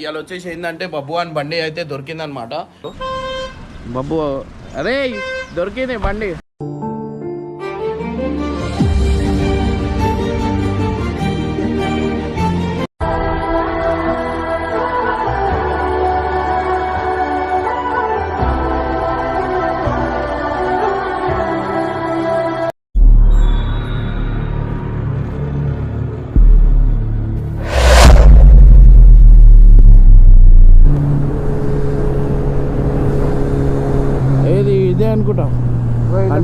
ఇవాళ వచ్చేసి ఏంటంటే బబ్బు అని బండి అయితే దొరికిందనమాట. బబ్బు అరే దొరికింది బండి.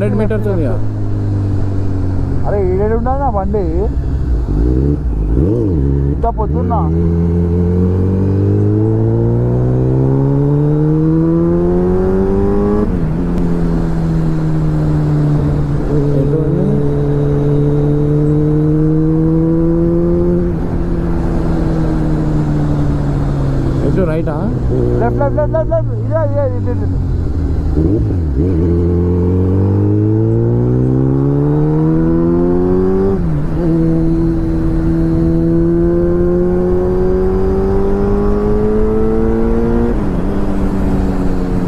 హండ్రెడ్ మీటర్స్ ఉంది అరే ఏడేడు ఉన్నదా బండి. ఇంత పొద్దున్నా. ఎటు రైటా? లెఫ్ట్ లెఫ్ట్ లెఫ్ట్ లెఫ్ట్ ఇదే ఇదే ఇదే ఇదే.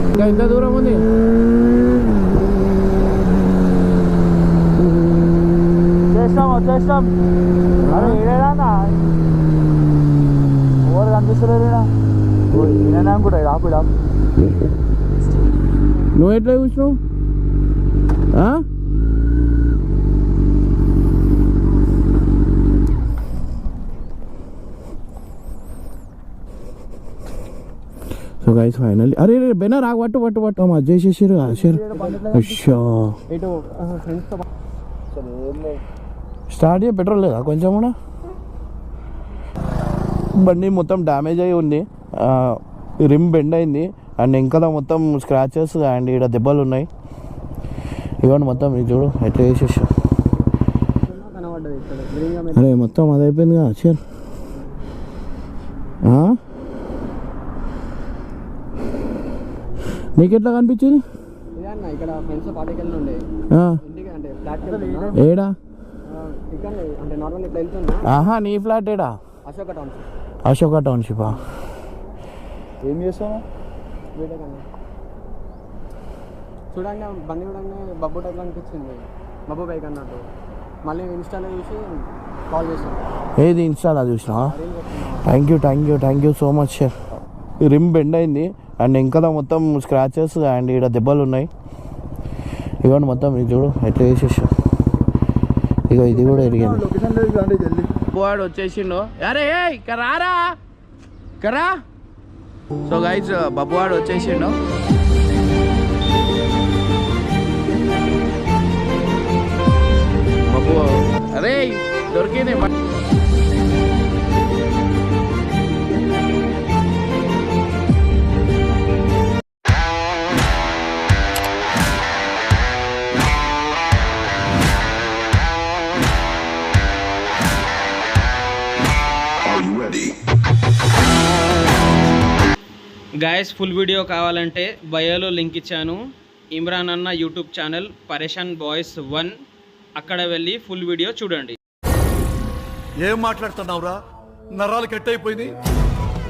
ఇంకా ఇంత దూరం ఉంది చేస్తాం వచ్చేస్తాం అరే ఏడేనా ఎవరు కనిపిస్తలేరు ఈయన అనుకుంటా ఆపు ఆపు నువ్వు ఎట్లా చూసినావు? సో గైస్ ఫైనల్లీ అరే రే బెనర్ ఆగు పట్టు పట్టు పట్టు మా అయ్యో ఇటు ఫ్రెండ్స్తో స్టార్ట్ పెట్రోల్ లేదా? కొంచెం కూడా బండి మొత్తం డ్యామేజ్ అయి ఉంది. రిమ్ బెండ్ అయింది. అండ్ ఇంకా మొత్తం స్క్రాచెస్ అండ్ ఇక్కడ దెబ్బలు ఉన్నాయి. ఇవ్వండి మొత్తం ఇది చూడు ఎట్లా చేసేసా. అరే మొత్తం అది అయిపోయింది కదా చీర నీకెట్లా కనిపించింది? ఏడా? అంటే నార్మల్ ఇట్లా వెళ్తున్నా ఆహా నీ ఫ్లాట్ ఏడా? అశోక టౌన్ అశోక టౌన్షిపా ఏం చేస్తావు? అన్న చూడండి బండి చూడండి బబ్బు టైప్ అనిపించింది. బబ్బు బైక్ అన్నట్టు. మళ్ళీ ఇన్స్టాలో చూసి కాల్ చేసాను ఏది ఇన్స్టాలో చూసినా thank you thank you thank you so much sir rim bend అయింది. అండ్ ఇంకా మొత్తం స్క్రాచెస్ అండ్ ఇక్కడ దెబ్బలు ఉన్నాయి ఇవ్వండి మొత్తం ఇది చూడు ఎట్లా చేసేసా ఇక ఇది కూడా ఎరిగింది. లొకేషన్ లేదు అండి జల్దీ. వాడు వచ్చేసిండు. అరే ఇక్కడ రారా? కరా సో గైస్ బబ్బువాడు వచ్చేసిండు. బబ్బు అరే దొరికింది. గాయస్ ఫుల్ వీడియో కావాలంటే బయోలో లింక్ ఇచ్చాను. ఇమ్రాన్ అన్న YouTube channel Pareshan boys one అక్కడ వెళ్ళి ఫుల్ వీడియో చూడండి. ఏం మాట్లాడుతున్నావురా? నరాలు కట్ అయిపోయింది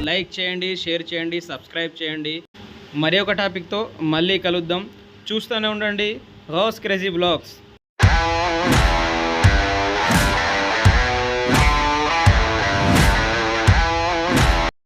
లైక్ చేయండి షేర్ చేయండి సబ్స్క్రైబ్ చేయండి. మరి ఒక టాపిక్తో మళ్ళీ కలుద్దాం. చూస్తూనే ఉండండి. House crazy blogs